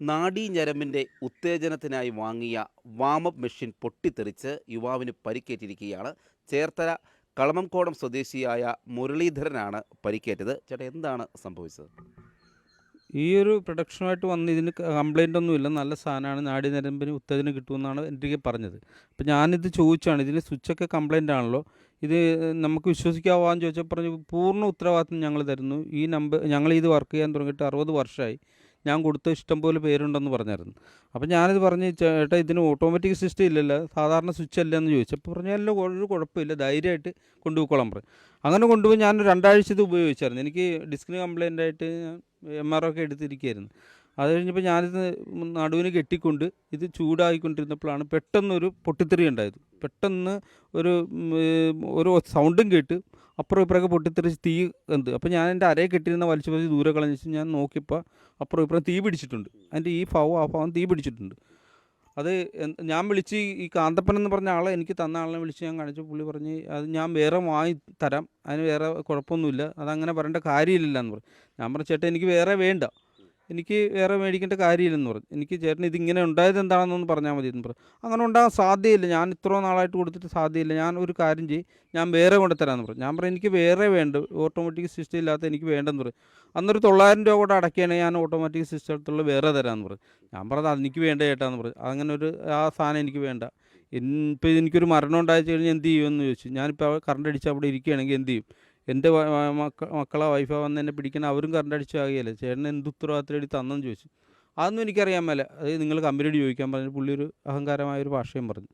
നാഡീഞരമ്പിന്റെ ഉത്തേജനത്തിനായി വാങ്ങിയ warm up machine പൊട്ടിത്തെറിച്ച് യുവാവിന് പരിക്കേറ്റിരിക്കുകയാണ്. ചേർത്തല കളമംകോടം സ്വദേശിയായ മുരളീധരനാണ് പരിക്കേറ്റത്. ചേട്ടാ എന്താണ് സംഭവിച്ചത്? ഈ ഒരു പ്രൊഡക്ഷനുമായിട്ട് വന്ന് ഇതിന് കംപ്ലൈന്റ് ഒന്നുമില്ല. നല്ല സാധനമാണ്. നാടി നരമ്പിന് ഉത്തേജനം കിട്ടുമെന്നാണ് എനിക്ക് പറഞ്ഞത്. അപ്പോൾ ഞാനിത് ചോദിച്ചാണ്. ഇതിന് സ്വിച്ചൊക്കെ കംപ്ലൈന്റ് ആണല്ലോ. ഇത് നമുക്ക് വിശ്വസിക്കാവാന്ന് ചോദിച്ചാൽ പറഞ്ഞു പൂർണ ഉത്തരവാദിത്വം ഞങ്ങൾ തരുന്നു. ഈ നമ്പർ ഞങ്ങൾ ഇത് വർക്ക് ചെയ്യാൻ തുടങ്ങിയിട്ട് അറുപത് വർഷമായി ഞാൻ കൊടുത്ത ഇഷ്ടം ഇഷ്ടംപോലെ പേരുണ്ടെന്ന് പറഞ്ഞായിരുന്നു. അപ്പം ഞാനിത് പറഞ്ഞ് ചേട്ടാ ഇതിന് ഓട്ടോമാറ്റിക് സിസ്റ്റം ഇല്ലല്ലോ സാധാരണ സ്വിച്ച് അല്ല എന്ന് ചോദിച്ചു. അപ്പോൾ പറഞ്ഞു അല്ല ഒരു കുഴപ്പമില്ല ധൈര്യമായിട്ട് കൊണ്ടുപോയിക്കോളാം പറഞ്ഞു. അങ്ങനെ കൊണ്ടുപോയി ഞാൻ രണ്ടാഴ്ച ഇത് ഉപയോഗിച്ചായിരുന്നു. എനിക്ക് ഡിസ്കിന് കംപ്ലൈന്റ് ആയിട്ട് എം ആർ ഒക്കെ എടുത്തിരിക്കുകയായിരുന്നു. അത് കഴിഞ്ഞപ്പോൾ ഞാനിത് നടുവിന് കെട്ടിക്കൊണ്ട് ഇത് ചൂടായിക്കൊണ്ടിരുന്നപ്പോഴാണ് പെട്ടെന്നൊരു പൊട്ടിത്തെറി ഉണ്ടായത്. പെട്ടെന്ന് ഒരു ഒരു സൗണ്ടും കേട്ട് അപ്പുറം ഇപ്പുറമൊക്കെ പൊട്ടിത്തെറിച്ച് തീ എന്ത്? അപ്പോൾ ഞാൻ എന്റെ അരയെ കെട്ടിയിരുന്ന വലിച്ചു വലിച്ച് ദൂരെ കളഞ്ഞിട്ട് ഞാൻ നോക്കിയപ്പോൾ അപ്പുറം ഇപ്പുറം തീ പിടിച്ചിട്ടുണ്ട്. അതിന്റെ ഈ ഭാവം ആ ഭാവം തീ പിടിച്ചിട്ടുണ്ട്. അത് ഞാൻ വിളിച്ച് ഈ കാന്തപ്പൻ എന്ന് പറഞ്ഞ ആളെ എനിക്ക് തന്ന ആളിനെ വിളിച്ച് ഞാൻ കാണിച്ചു പുള്ളി പറഞ്ഞ് അത് ഞാൻ വേറെ വാങ്ങി തരാം. അതിന് വേറെ കുഴപ്പമൊന്നുമില്ല. അതങ്ങനെ പറയേണ്ട കാര്യമില്ല എന്ന് പറഞ്ഞു. ഞാൻ പറഞ്ഞു ചേട്ടാ എനിക്ക് വേറെ വേണ്ട. എനിക്ക് വേറെ മേടിക്കേണ്ട കാര്യമില്ലെന്ന് പറഞ്ഞു. എനിക്ക് ചേട്ടൻ ഇതിങ്ങനെ ഉണ്ടായത് എന്താണെന്നൊന്ന് പറഞ്ഞാൽ മതി എന്ന് പറഞ്ഞു. അങ്ങനെ ഉണ്ടാകാൻ സാധ്യതയില്ല. ഞാൻ ഇത്ര നാളായിട്ട് കൊടുത്തിട്ട് സാധ്യതയില്ല. ഞാൻ ഒരു കാര്യം ചെയ്യും. ഞാൻ വേറെ കൊണ്ട് തരാമെന്ന് പറഞ്ഞു. ഞാൻ പറഞ്ഞു എനിക്ക് വേറെ വേണ്ട. ഓട്ടോമാറ്റിക് സിസ്റ്റം ഇല്ലാത്ത എനിക്ക് വേണ്ടെന്ന് പറഞ്ഞു അന്നൊരു തൊള്ളായിരം രൂപ കൂടെ അടയ്ക്കുകയാണെങ്കിൽ ഞാൻ ഓട്ടോമാറ്റിക് സിസ്റ്റത്തുള്ള വേറെ തരാമെന്ന് പറഞ്ഞു ഞാൻ പറഞ്ഞത് എനിക്ക് വേണ്ട ചേട്ടാന്ന് പറഞ്ഞു അങ്ങനെ ഒരു ആ സാധനം എനിക്ക് വേണ്ട. ഇപ്പം എനിക്കൊരു മരണം ഉണ്ടായി കഴിഞ്ഞാൽ എന്ത് ചെയ്യുമെന്ന് ചോദിച്ചു. ഞാനിപ്പോൾ കറണ്ട് അടിച്ച് അവിടെ ഇരിക്കുകയാണെങ്കിൽ എന്ത് ചെയ്യും? എന്റെ മക്കളെ വൈഫാ വന്ന് എന്നെ പിടിക്കാൻ അവരും കറണ്ട് അടിച്ചു ആകുകയല്ലേ ചേട്ടൻ എന്ത് ഉത്തരവാദിത്തം എടുത്ത് തന്നെന്ന് ചോദിച്ചു. അതൊന്നും എനിക്കറിയാൻ മേല. അത് നിങ്ങൾ കമ്പനിയോട് ചോദിക്കാൻ പറഞ്ഞു പുള്ളി ഒരു അഹങ്കാരമായ ഒരു ഭാഷയും പറഞ്ഞു.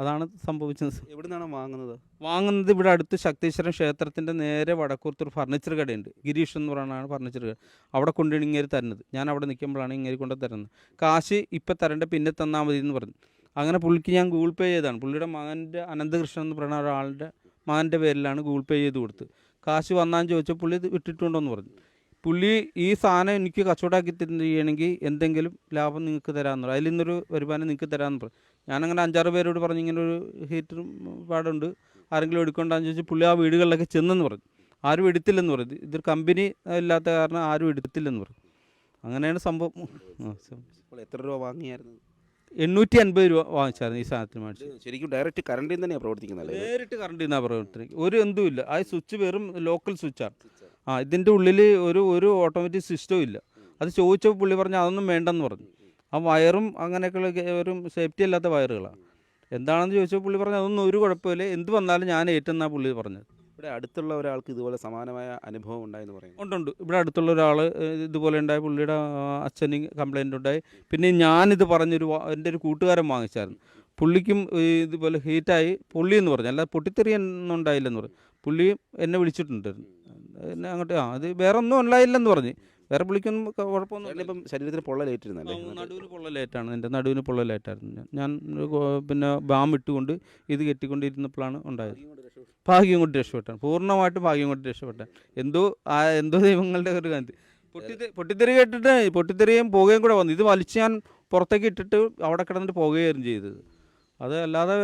അതാണ് സംഭവിച്ചത്. എവിടെ നിന്നാണ് വാങ്ങുന്നത്? വാങ്ങുന്നത് ഇവിടെ അടുത്ത് ശക്തീശ്വരൻ ക്ഷേത്രത്തിന്റെ നേരെ വടക്കൂർത്തൊരു ഫർണിച്ചർ കടയുണ്ട്. ഗിരീഷ് എന്ന് പറയുന്നതാണ് ഫർണിച്ചർ കട. അവിടെ കൊണ്ടാണ് ഇങ്ങനെ തരുന്നത്. ഞാൻ അവിടെ നിൽക്കുമ്പോഴാണ് ഇങ്ങനെ കൊണ്ട് തരുന്നത്. കാശ് ഇപ്പം തരേണ്ട പിന്നെ തന്നാൽ മതി എന്ന് പറഞ്ഞു. അങ്ങനെ പുള്ളിക്ക് ഞാൻ ഗൂഗിൾ പേ ചെയ്തതാണ്. പുള്ളിയുടെ മകന്റെ അനന്തകൃഷ്ണൻ എന്ന് പറയുന്ന ഒരാളുടെ മകന്റെ പേരിലാണ് ഗൂഗിൾ പേ ചെയ്ത് കൊടുത്തത്. കാശ് വന്നാന്ന് ചോദിച്ചാൽ പുള്ളി ഇത് വിട്ടിട്ടുണ്ടോയെന്ന് പറഞ്ഞു. പുള്ളി ഈ സാധനം എനിക്ക് കച്ചവടമാക്കി തരികയാണെങ്കിൽ എന്തെങ്കിലും ലാഭം നിങ്ങൾക്ക് തരാമെന്ന് പറഞ്ഞു. അതിൽ നിന്നൊരു വരുമാനം നിങ്ങൾക്ക് തരാമെന്ന് പറഞ്ഞു. ഞാനങ്ങനെ അഞ്ചാറ് പേരോട് പറഞ്ഞു ഇങ്ങനെ ഒരു ഹീറ്ററും പാടുണ്ട്. ആരെങ്കിലും എടുക്കണ്ടെന്ന് ചോദിച്ചാൽ പുള്ളി ആ വീടുകളിലൊക്കെ ചെന്നെന്ന് പറഞ്ഞു. ആരും എടുത്തില്ലെന്ന് പറഞ്ഞു. ഇതൊരു കമ്പനി ഇല്ലാത്ത കാരണം ആരും എടുത്തില്ലെന്ന് പറഞ്ഞു. അങ്ങനെയാണ് സംഭവം. എത്ര രൂപ വാങ്ങിയായിരുന്നു? എണ്ണൂറ്റി അൻപത് രൂപ വാങ്ങിച്ചായിരുന്നു ഈ സാധനത്തിന് മേടിച്ച് ശരിക്കും ഡയറക്റ്റ് കറണ്ടിൽ തന്നെയാണ് പ്രവർത്തിക്കുന്നത് നേരിട്ട് കറണ്ടിൽ നിന്നാണ് പ്രവർത്തിക്കുന്നത്. ഒരു എന്തുമില്ല ആ സ്വിച്ച് വെറും ലോക്കൽ സ്വിച്ചാണ് ആ ഇതിന്റെ ഉള്ളിൽ ഒരു ഒരു ഓട്ടോമാറ്റിക് സിസ്റ്റവും ഇല്ല. അത് ചോദിച്ചപ്പോൾ പുള്ളി പറഞ്ഞു അതൊന്നും വേണ്ടെന്ന് പറഞ്ഞു. ആ വയറും അങ്ങനെയൊക്കെയുള്ള ഒരു സേഫ്റ്റി അല്ലാത്ത വയറുകളാണ് എന്താണെന്ന് ചോദിച്ചപ്പോൾ പുള്ളി പറഞ്ഞു അതൊന്നും ഒരു കുഴപ്പമില്ല. എന്ത് വന്നാലും ഞാൻ ഏറ്റെന്നാണ് പുള്ളി പറഞ്ഞത്. ഇവിടെ അടുത്തുള്ള ഒരാൾക്ക് ഇതുപോലെ സമാനമായ അനുഭവം ഉണ്ടായെന്ന് പറയുന്നു ഉണ്ടുണ്ട് ഇവിടെ അടുത്തുള്ള ഒരാൾ ഇതുപോലെ ഉണ്ടായി. പുള്ളിയുടെ അച്ഛന് കംപ്ലൈന്റ് ഉണ്ടായി. പിന്നെ ഞാനിത് പറഞ്ഞൊരു എന്റെ ഒരു കൂട്ടുകാരൻ വാങ്ങിച്ചായിരുന്നു. പുള്ളിക്കും ഇതുപോലെ ഹീറ്റായി പുള്ളി എന്ന് പറഞ്ഞു. അല്ലാതെ പൊട്ടിത്തെറിയൊന്നും ഉണ്ടായില്ലെന്ന് പറഞ്ഞു. പുള്ളിയും എന്നെ വിളിച്ചിട്ടുണ്ടായിരുന്നു. എന്നെ അങ്ങോട്ട് ആ അത് വേറെ ഒന്നും ഉണ്ടായില്ലെന്ന് പറഞ്ഞ്. വേറെ പുള്ളിക്കൊന്നും കുഴപ്പമൊന്നും ഇപ്പം ശരീരത്തിന് പൊള്ളലേറ്റിരുന്നല്ലേ നടുവിന് പൊള്ളലേറ്റാണ് എന്റെ നടുവിന് പൊള്ളലേറ്റായിരുന്നു ഞാൻ ഞാൻ പിന്നെ ബാം ഇട്ടുകൊണ്ട് ഇത് കെട്ടിക്കൊണ്ടിരുന്നപ്പോഴാണ് ഉണ്ടായത്. ഭാഗ്യം കൊണ്ട് രക്ഷപ്പെട്ടാണ്. പൂർണമായിട്ടും ഭാഗ്യം കൊണ്ട് രക്ഷപ്പെട്ടാണ് എന്തോ ആ എന്തോ ദൈവങ്ങളുടെ ഒരു കാര്യം. പൊട്ടിത്തെ പൊട്ടിത്തെറി കേട്ടിട്ട് പൊട്ടിത്തെറിയും പോവുകയും കൂടെ വന്നു. ഇത് വലിച്ച് ഞാൻ പുറത്തേക്ക് ഇട്ടിട്ട് അവിടെ കിടന്നിട്ട് പോകുകയായിരുന്നു ചെയ്തത്. അത് അല്ലാതെ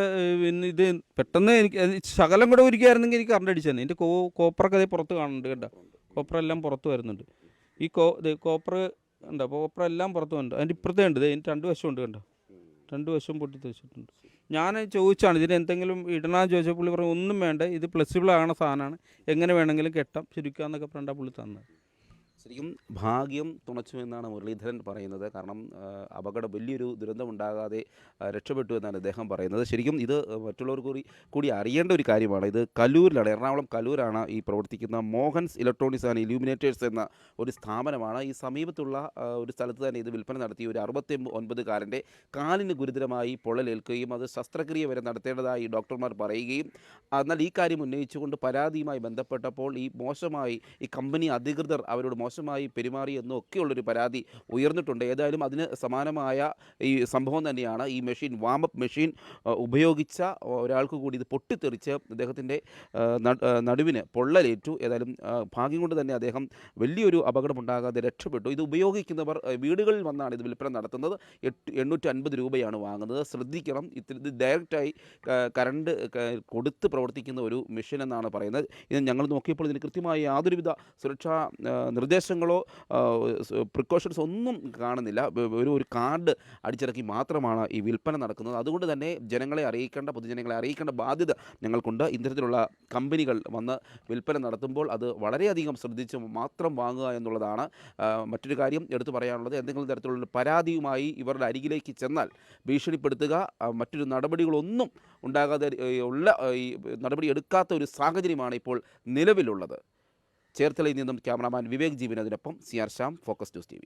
പിന്നെ ഇത് പെട്ടെന്ന് എനിക്ക് ശകലം കൂടെ ഒരുക്കിയായിരുന്നെങ്കിൽ എനിക്ക് കറണ്ട് അടിച്ചായിരുന്നു. തന്നെ എന്റെ കോ കോപ്പറൊക്കെ അതേ പുറത്ത് കാണുന്നുണ്ട് കേട്ടോ. കോപ്പറെല്ലാം പുറത്ത് വരുന്നുണ്ട്. ഈ കോ ഇത് കോപ്പർ ഉണ്ടോ കോപ്പർ എല്ലാം പുറത്ത് വരുന്നുണ്ട് അതിന്റെ ഇപ്പുറത്തേ ഉണ്ട് ഇതിന് രണ്ട് വശം ഉണ്ട് കണ്ടോ? രണ്ട് വശം പൊട്ടി തെച്ചിട്ടുണ്ട് ഞാൻ ചോദിച്ചാണ് ഇതിന് എന്തെങ്കിലും ഇടണമെന്ന് ചോദിച്ചാൽ പുള്ളി പറഞ്ഞു ഒന്നും വേണ്ട ഇത് ഫ്ലെക്സിബിൾ ആകണ സാധനമാണ്. എങ്ങനെ വേണമെങ്കിലും കെട്ടാം. ചുരുക്കാന്നൊക്കെ പറഞ്ഞാൽ പുള്ളി തന്നത്. ശരിക്കും ഭാഗ്യം തുണച്ചു എന്നാണ് മുരളീധരൻ പറയുന്നത്. കാരണം അപകടം വലിയൊരു ദുരന്തം ഉണ്ടാകാതെ രക്ഷപ്പെട്ടു എന്നാണ് അദ്ദേഹം പറയുന്നത്. ശരിക്കും ഇത് മറ്റുള്ളവർ കൂടി കൂടി അറിയേണ്ട ഒരു കാര്യമാണ്. ഇത് കലൂരിലാണ് എറണാകുളം കലൂരാണ് ഈ പ്രവർത്തിക്കുന്ന മോഹൻസ് ഇലക്ട്രോണിക്സ് ആൻഡ് ഇലൂമിനേറ്റേഴ്സ് എന്ന ഒരു സ്ഥാപനമാണ്. ഈ സമീപത്തുള്ള ഒരു സ്ഥലത്ത് തന്നെ ഇത് വിൽപ്പന നടത്തി ഒരു അറുപത്തി ഒൻപതുകാരന്റെ കാലിന് ഗുരുതരമായി പൊള്ളലേൽക്കുകയും അത് ശസ്ത്രക്രിയ വരെ നടത്തേണ്ടതായി ഡോക്ടർമാർ പറയുകയും എന്നാൽ ഈ കാര്യം ഉന്നയിച്ചുകൊണ്ട് പരാതിയുമായി ബന്ധപ്പെട്ടപ്പോൾ ഈ മോശമായി ഈ കമ്പനി അധികൃതർ അവരോട് മോശമായി പെരുമാറി എന്നൊക്കെയുള്ളൊരു പരാതി ഉയർന്നിട്ടുണ്ട്. ഏതായാലും അതിന് സമാനമായ ഈ സംഭവം തന്നെയാണ് ഈ മെഷീൻ വാമപ്പ് മെഷീൻ ഉപയോഗിച്ച ഒരാൾക്ക് കൂടി ഇത് പൊട്ടിത്തെറിച്ച് അദ്ദേഹത്തിന്റെ നടുവിന് പൊള്ളലേറ്റു. ഏതായാലും ഭാഗ്യം കൊണ്ട് തന്നെ അദ്ദേഹം വലിയൊരു അപകടമുണ്ടാകാതെ രക്ഷപ്പെട്ടു. ഇത് ഉപയോഗിക്കുന്നവർ വീടുകളിൽ വന്നാണ് ഇത് വിൽപ്പന നടത്തുന്നത്. എട്ട് എണ്ണൂറ്റി അൻപത് രൂപയാണ് വാങ്ങുന്നത്. ശ്രദ്ധിക്കണം ഇത്തിരി ഇത് ഡയറക്റ്റായി കറണ്ട് കൊടുത്ത് പ്രവർത്തിക്കുന്ന ഒരു മെഷീൻ എന്നാണ് പറയുന്നത്. ഇത് ഞങ്ങൾ നോക്കിയപ്പോൾ ഇതിന് കൃത്യമായ യാതൊരുവിധ സുരക്ഷാ നിർദ്ദേശ നിർദ്ദേശങ്ങളോ പ്രിക്കോഷൻസ് ഒന്നും കാണുന്നില്ല. ഒരു ഒരു കാർഡ് അടിച്ചിറക്കി മാത്രമാണ് ഈ വിൽപ്പന നടക്കുന്നത്. അതുകൊണ്ട് തന്നെ ജനങ്ങളെ അറിയിക്കേണ്ട പൊതുജനങ്ങളെ അറിയിക്കേണ്ട ബാധ്യത ഞങ്ങൾക്കുണ്ട്. ഇത്തരത്തിലുള്ള കമ്പനികൾ വന്ന് വിൽപ്പന നടത്തുമ്പോൾ അത് വളരെയധികം ശ്രദ്ധിച്ച് മാത്രം വാങ്ങുക എന്നുള്ളതാണ് മറ്റൊരു കാര്യം എടുത്തു പറയാനുള്ളത്. എന്തെങ്കിലും തരത്തിലുള്ള പരാതിയുമായി ഇവരുടെ അരികിലേക്ക് ചെന്നാൽ ഭീഷണിപ്പെടുത്തുക മറ്റൊരു നടപടികളൊന്നും ഉണ്ടാകാതെ ഉള്ള ഈ നടപടി എടുക്കാത്ത ഒരു സാഹചര്യമാണ് ഇപ്പോൾ നിലവിലുള്ളത്. ചേർത്തലയിൽ നിന്നും cameraman Vivek ജീവിനതിനൊപ്പം C R Shyam focus news T